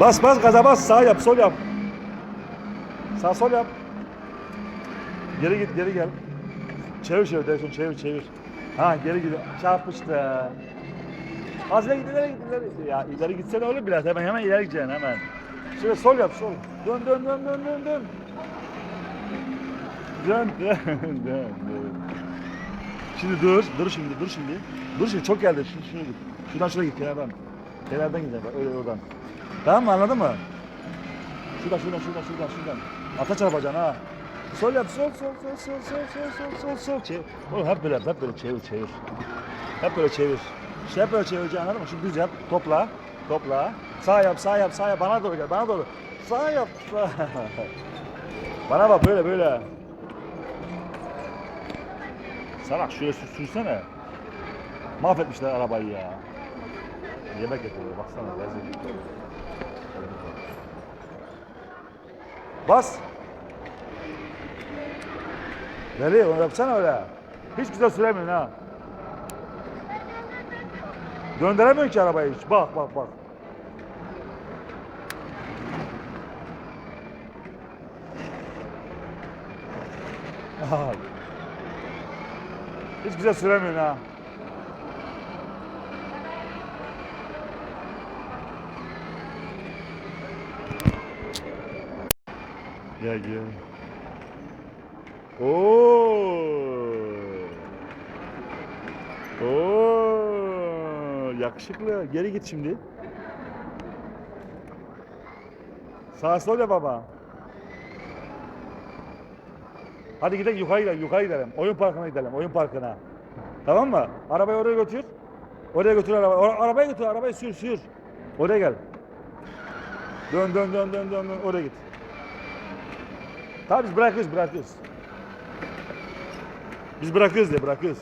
Bas bas gaza bas sağ yap sol yap. Sağ sol yap. Geri git geri gel. Çevir çevir direksiyon çevir çevir. Ha geri gidiyor. Çarpıştı. Az ileri git ileri git ileri. git. Ya ileri gitsene oğlum biraz hemen hemen ileri gideceksin hemen. Şöyle sol yap sol. Dön dön dön dön dön dön. Dön dön dön dön. Şimdi dur, dur şimdi, dur şimdi. Dur şimdi çok geldi. Şimdi şuna git. Şuradan şuraya git kenardan. Kenardan gidelim bak öyle oradan. Tamam mı anladın mı? Şuradan şuradan şuradan şuradan şuradan. Ata çarpacaksın ha. Sol yap sol sol sol sol sol sol sol sol sol çevir. Oğlum hep böyle hep böyle çevir çevir. Hep böyle çevir. İşte hep böyle çevireceksin anladın mı? Şimdi düz yap. Topla. Topla. Sağ yap sağ yap sağ yap. Bana doğru gel bana doğru. Sağ yap. Sağ. Bana bak böyle böyle. Salak şöyle sür, sürsene. Mahvetmişler arabayı ya. Yemek getiriyor baksana rezil. Bas. Nereye onu yapsana öyle. Hiç güzel süremiyorsun ha. Döndüremiyorsun ki arabayı hiç. Bak bak bak. Hiç güzel süremiyorsun ha. Gel gel. Oo. Oo. Yakışıklı. Geri git şimdi. Sağa sol ya baba. Hadi gidelim yukarı gidelim, yukarı gidelim. Oyun parkına gidelim, oyun parkına. Tamam mı? Arabayı oraya götür. Oraya götür arabayı. Or- arabayı götür, arabayı sür, sür. Oraya gel. Dön, dön, dön, dön, dön, dön. Oraya git. Tamam biz bırakıyoruz, bırakıyoruz. Biz bırakıyoruz diye bırakıyoruz.